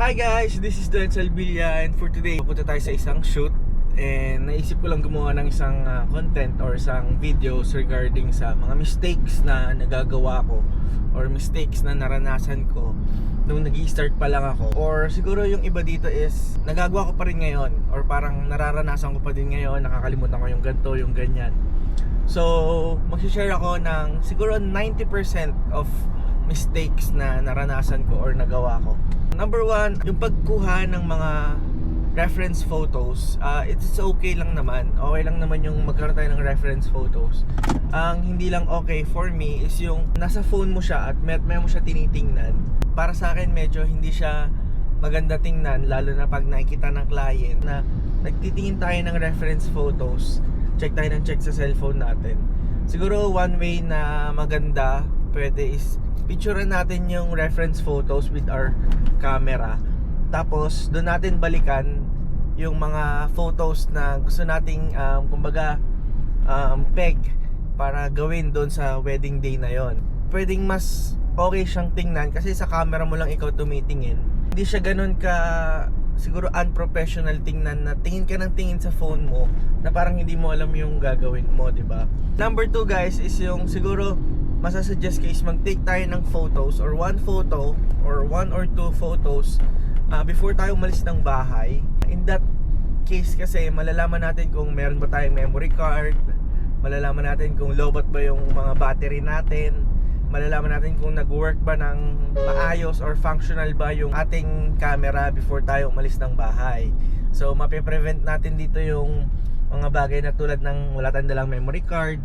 Hi guys, this is Denzel Villa and for today, pupunta tayo sa isang shoot. And naisip ko lang gumawa ng isang ah, content or isang videos regarding sa mga mistakes na nagagawa ko or mistakes na naranasan ko nung nag start pa lang ako. Or siguro yung iba dito is nagagawa ko pa rin ngayon or parang nararanasan ko pa din ngayon nakakalimutan ko yung ganto yung ganyan. So mag-share ako ng siguro 90% of mistakes na naranasan ko or nagawa ko. Number one, yung pagkuha ng mga reference photos, uh, it's okay lang naman. Okay lang naman yung magkaroon tayo ng reference photos. Ang hindi lang okay for me is yung nasa phone mo siya at may, may mo siya tinitingnan. Para sa akin, medyo hindi siya maganda tingnan, lalo na pag nakikita ng client na nagtitingin tayo ng reference photos, check tayo ng check sa cellphone natin. Siguro one way na maganda pwede is picturean natin yung reference photos with our camera. Tapos doon natin balikan yung mga photos na gusto nating um, kumbaga um, peg para gawin doon sa wedding day na yon. Pwedeng mas okay siyang tingnan kasi sa camera mo lang ikaw tumitingin. Hindi siya ganun ka siguro unprofessional tingnan na tingin ka ng tingin sa phone mo na parang hindi mo alam yung gagawin mo, di ba? Number two guys is yung siguro masasuggest case mag-take tayo ng photos or one photo or one or two photos uh, before tayo umalis ng bahay. In that case kasi malalaman natin kung meron ba tayong memory card, malalaman natin kung lowbat ba yung mga battery natin, malalaman natin kung nag-work ba ng maayos or functional ba yung ating camera before tayo umalis ng bahay. So, mape-prevent natin dito yung mga bagay na tulad ng wala tayong dalang memory card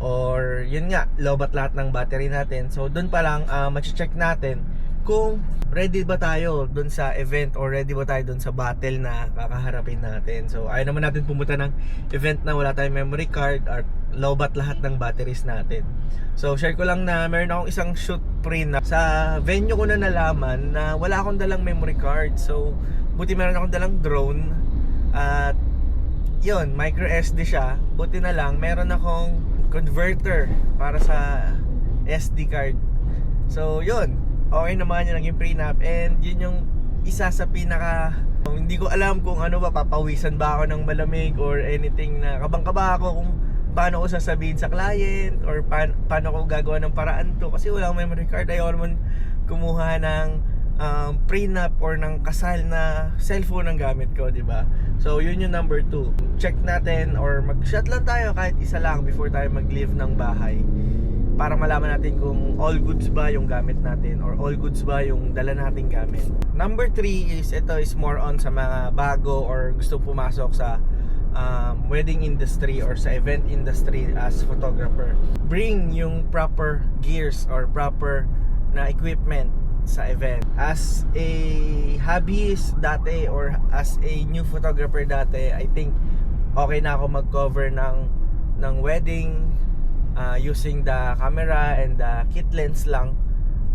or yun nga, lobat lahat ng battery natin. So, doon pa lang uh, check natin kung ready ba tayo doon sa event or ready ba tayo doon sa battle na kakaharapin natin. So, ayaw naman natin pumunta ng event na wala tayong memory card or lobat lahat ng batteries natin. So, share ko lang na meron akong isang shoot print na sa venue ko na nalaman na wala akong dalang memory card. So, buti meron akong dalang drone at yun, micro SD siya. Buti na lang, meron akong converter para sa SD card. So, yun. Okay naman yung naging prenup and yun yung isa sa pinaka hindi ko alam kung ano ba papawisan ba ako ng malamig or anything na kabang-kaba ako kung paano ko sasabihin sa client or pa- paano ko gagawa ng paraan to kasi wala akong memory card ayaw naman kumuha ng um, prenup or ng kasal na cellphone ang gamit ko, di ba? So, yun yung number two. Check natin or mag-shot lang tayo kahit isa lang before tayo mag-leave ng bahay para malaman natin kung all goods ba yung gamit natin or all goods ba yung dala nating gamit. Number three is ito is more on sa mga bago or gusto pumasok sa um, wedding industry or sa event industry as photographer. Bring yung proper gears or proper na equipment sa event. As a hobbyist dati or as a new photographer dati, I think okay na ako mag-cover ng ng wedding uh, using the camera and the kit lens lang.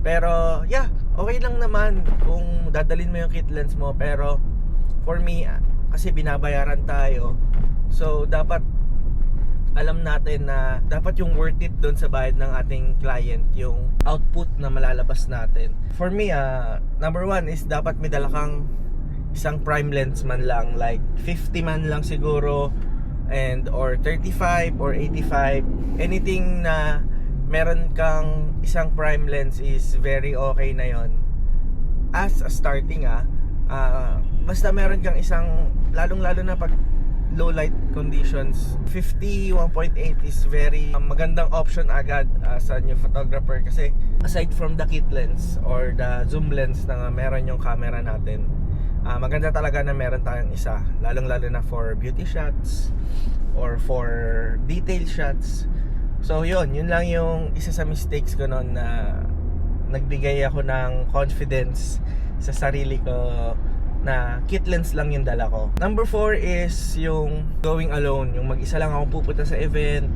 Pero yeah, okay lang naman kung dadalin mo yung kit lens mo pero for me kasi binabayaran tayo. So dapat alam natin na dapat yung worth it doon sa bayad ng ating client yung output na malalabas natin. For me, uh, number one is dapat may dala kang isang prime lens man lang like 50 man lang siguro and or 35 or 85 anything na meron kang isang prime lens is very okay na yon as a starting ah uh, basta meron kang isang lalong lalo na pag low light conditions. 50 1.8 is very um, magandang option agad as a new photographer. Kasi aside from the kit lens or the zoom lens na meron yung camera natin uh, maganda talaga na meron tayong isa. Lalong lalo na for beauty shots or for detail shots. So yun yun lang yung isa sa mistakes ko noon na nagbigay ako ng confidence sa sarili ko na kit lens lang yung dala ko. Number 4 is yung going alone, yung mag-isa lang ako pupunta sa event,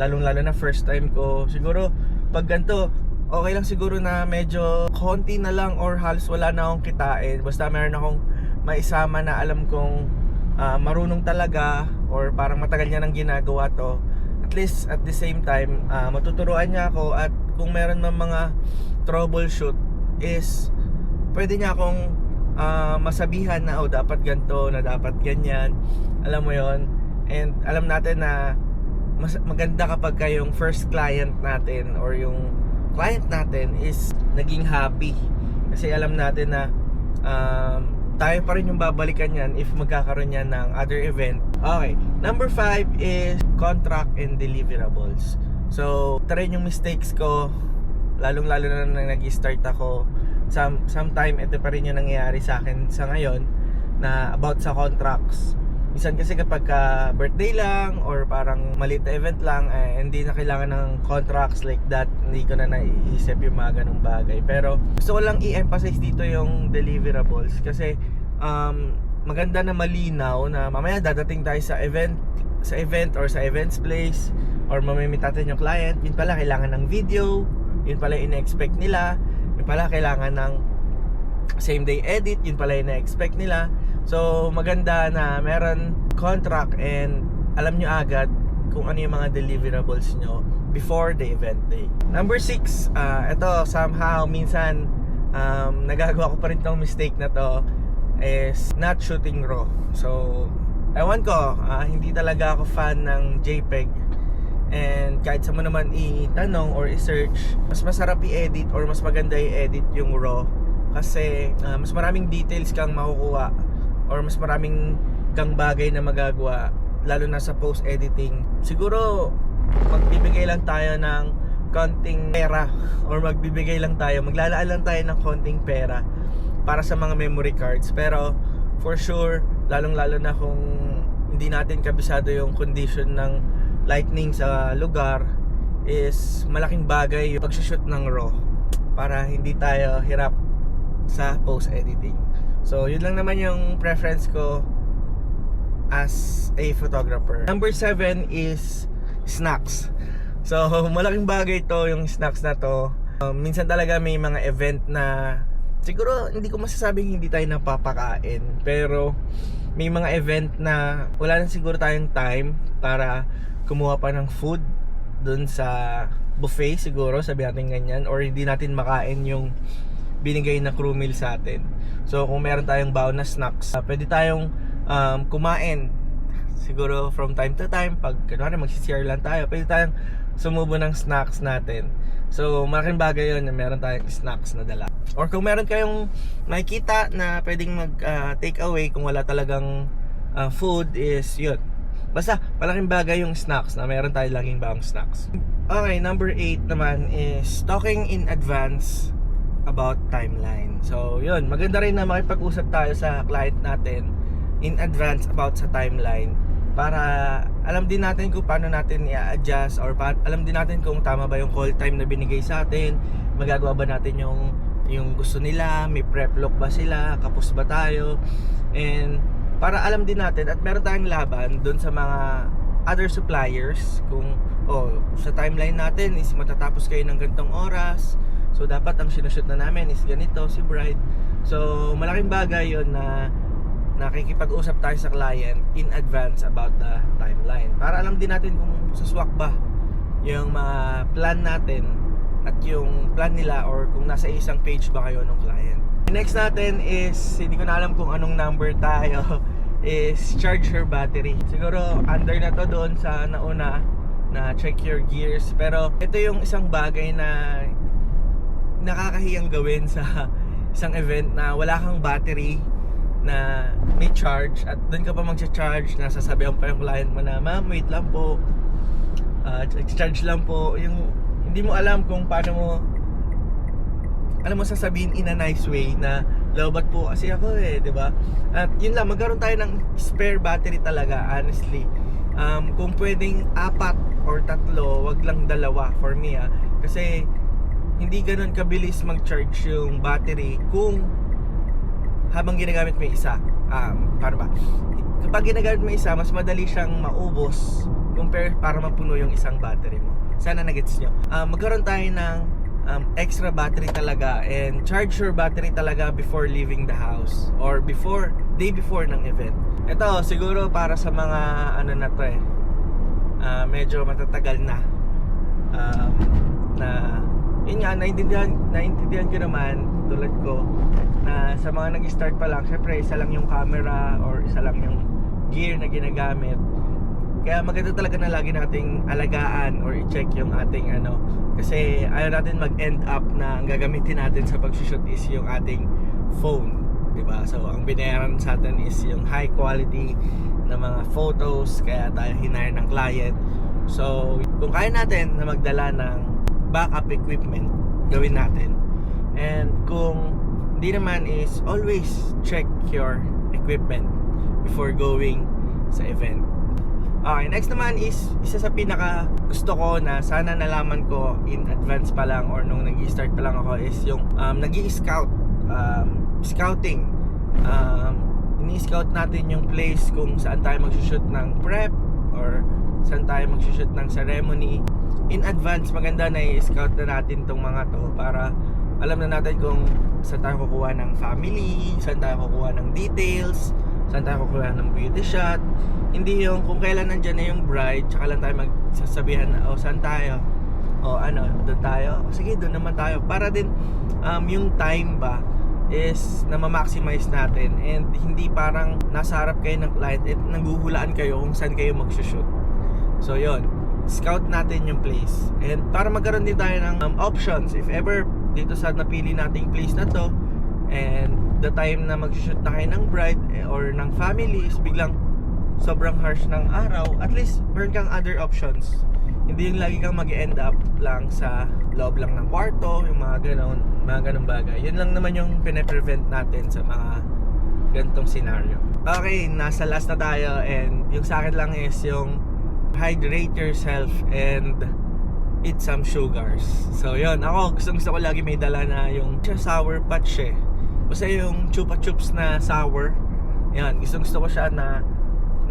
lalong lalo na first time ko. Siguro pag ganito, okay lang siguro na medyo konti na lang or halos wala na akong kitain. Basta meron akong maisama na alam kong uh, marunong talaga or parang matagal niya nang ginagawa to. At least at the same time, uh, matuturuan niya ako at kung meron man mga troubleshoot is pwede niya akong ah, masabihan na oh dapat ganto na dapat ganyan. Alam mo yon and alam natin na mas maganda kapag ka yung first client natin or yung client natin is naging happy. Kasi alam natin na um, tayo pa rin yung babalikan yan if magkakaroon yan ng other event. Okay number 5 is contract and deliverables. So ito rin yung mistakes ko. Lalong lalo na nang nag-start ako some, sometime ito pa rin yung nangyayari sa akin sa ngayon na about sa contracts Minsan kasi kapag ka birthday lang or parang maliit na event lang, eh, hindi na kailangan ng contracts like that. Hindi ko na naiisip yung mga ganong bagay. Pero gusto ko lang i-emphasize dito yung deliverables kasi um, maganda na malinaw na mamaya dadating tayo sa event sa event or sa events place or mamimit natin yung client, yun pala kailangan ng video, yun pala yung ina-expect nila, yun pala kailangan ng same day edit, yun pala yung na-expect nila. So maganda na meron contract and alam nyo agad kung ano yung mga deliverables nyo before the event day. Number 6, uh, ito somehow minsan um, nagagawa ko pa rin tong mistake na to is not shooting raw. So ewan ko, ah, hindi talaga ako fan ng JPEG And kahit sa mo naman itanong or i-search, mas masarap i-edit or mas maganda i-edit yung raw kasi ah, mas maraming details kang makukuha or mas maraming kang bagay na magagawa lalo na sa post editing. Siguro magbibigay lang tayo ng konting pera or magbibigay lang tayo, maglalaan lang tayo ng konting pera para sa mga memory cards. Pero for sure, lalong lalo na kung hindi natin kabisado yung condition ng lightning sa lugar is malaking bagay yung pag-shoot ng raw para hindi tayo hirap sa post editing. So, yun lang naman yung preference ko as a photographer. Number 7 is snacks. So, malaking bagay to yung snacks na to. Um, minsan talaga may mga event na siguro hindi ko masasabing hindi tayo napapakain pero may mga event na wala na siguro tayong time para kumuha pa ng food dun sa buffet siguro sabi natin ganyan or hindi natin makain yung binigay na crew meal sa atin. So kung meron tayong baon na snacks uh, pwede tayong um, kumain. Siguro from time to time pag kunwari mag-share lang tayo pwede tayong sumubo ng snacks natin. So malaking bagay yun na meron tayong snacks na dala. Or kung meron kayong makikita na pwedeng mag uh, take away kung wala talagang uh, food is yun basta malaking bagay yung snacks na meron tayo laging baong snacks. Okay number 8 naman is talking in advance about timeline. So yun maganda rin na makipag-usap tayo sa client natin in advance about sa timeline para alam din natin kung paano natin i-adjust or pa- alam din natin kung tama ba yung call time na binigay sa atin magagawa ba natin yung yung gusto nila may prep look ba sila kapos ba tayo and para alam din natin at meron tayong laban doon sa mga other suppliers kung oh sa timeline natin is matatapos kayo ng gantong oras. So dapat ang sinushoot na namin is ganito si bride. So malaking bagay yon na nakikipag-usap tayo sa client in advance about the timeline. Para alam din natin kung suswak ba yung mga plan natin at yung plan nila or kung nasa isang page ba kayo ng client. Next natin is hindi ko na alam kung anong number tayo is charge your battery. Siguro under na to doon sa nauna na check your gears. Pero ito yung isang bagay na nakakahiyang gawin sa isang event na wala kang battery na may charge at doon ka pa magcha-charge. Na sasabihan pa yung client mo na ma'am wait lang po. Uh, charge lang po. Yung hindi mo alam kung paano mo alam mo sasabihin in a nice way na lobat po kasi ako eh, 'di ba? At yun lang, magkaroon tayo ng spare battery talaga, honestly. Um, kung pwedeng apat or tatlo, wag lang dalawa for me ah. Kasi hindi ganoon kabilis mag-charge yung battery kung habang ginagamit mo isa. Um, paano ba? Kapag ginagamit mo isa, mas madali siyang maubos compare para mapuno yung isang battery mo. Sana nagets nyo. Um, magkaroon tayo ng um, extra battery talaga and charge your battery talaga before leaving the house or before, day before ng event. Ito, siguro para sa mga ano na to eh, uh, medyo matatagal na um, na yun nga, naiintindihan, naiintindihan ko naman, tulad ko, na sa mga nag-start pa lang, syempre isa lang yung camera or isa lang yung gear na ginagamit. Kaya maganda talaga na lagi nating alagaan or i-check yung ating ano. Kasi ayaw natin mag-end up na ang gagamitin natin sa pag-shoot is yung ating phone. 'di ba So ang binayaran sa atin is yung high quality na mga photos kaya tayo hinire ng client. So kung kaya natin na magdala ng backup equipment, gawin natin. And kung hindi naman is always check your equipment before going sa event. Okay, next naman is isa sa pinaka gusto ko na sana nalaman ko in advance pa lang or nung nag-start pa lang ako is yung um, nag scout um, scouting. Um, ini-scout natin yung place kung saan tayo magsushoot ng prep or saan tayo magsushoot ng ceremony. In advance maganda na i-scout na natin tong mga to para alam na natin kung saan tayo kukuha ng family saan tayo kukuha ng details saan tayo kukuha ng beauty shot hindi yung kung kailan nandyan na yung bride tsaka lang tayo magsasabihan na oh saan tayo? O ano doon tayo? O, sige doon naman tayo. Para din um, yung time ba is na ma-maximize natin and hindi parang nasa harap kayo ng client at nangguhulaan kayo kung saan kayo magsushoot so yon scout natin yung place. And para magkaroon din tayo ng um, options. If ever dito sa napili nating place na to and the time na magsushoot na kayo ng bride eh, or ng family is biglang sobrang harsh ng araw at least meron kang other options. Hindi yung lagi kang mag end up lang sa loob lang ng kwarto yung mga ganon mga ganong bagay. Yun lang naman yung pine-prevent natin sa mga ganitong scenario. Okay nasa last na tayo and yung sa akin lang is yung hydrate yourself and eat some sugars. So yun. Ako gusto gusto ko lagi may dala na yung sour patch eh. Basta yung chupa chups na sour. Yan gusto gusto ko siya na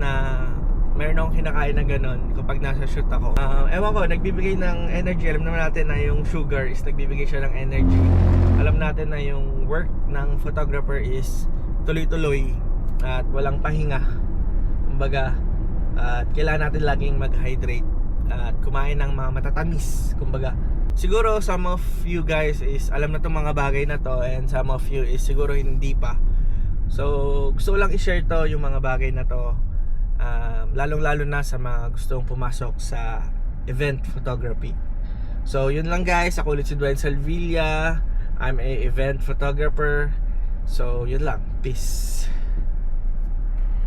na meron akong kinakain na ganun kapag nasa shoot ako. Uh, ewan ko, nagbibigay ng energy. Alam naman natin na yung sugar is nagbibigay siya ng energy. Alam natin na yung work ng photographer is tuloy-tuloy at walang pahinga. Kumbaga, at kailangan natin laging mag-hydrate at kumain ng mga matatamis. Kumbaga, siguro some of you guys is alam na tong mga bagay na to and some of you is siguro hindi pa. So, gusto lang i-share to yung mga bagay na to um, lalong-lalo na sa mga gustong pumasok sa event photography. So, yun lang guys. Ako ulit si Dwayne Salvilla. I'm a event photographer. So, yun lang. Peace.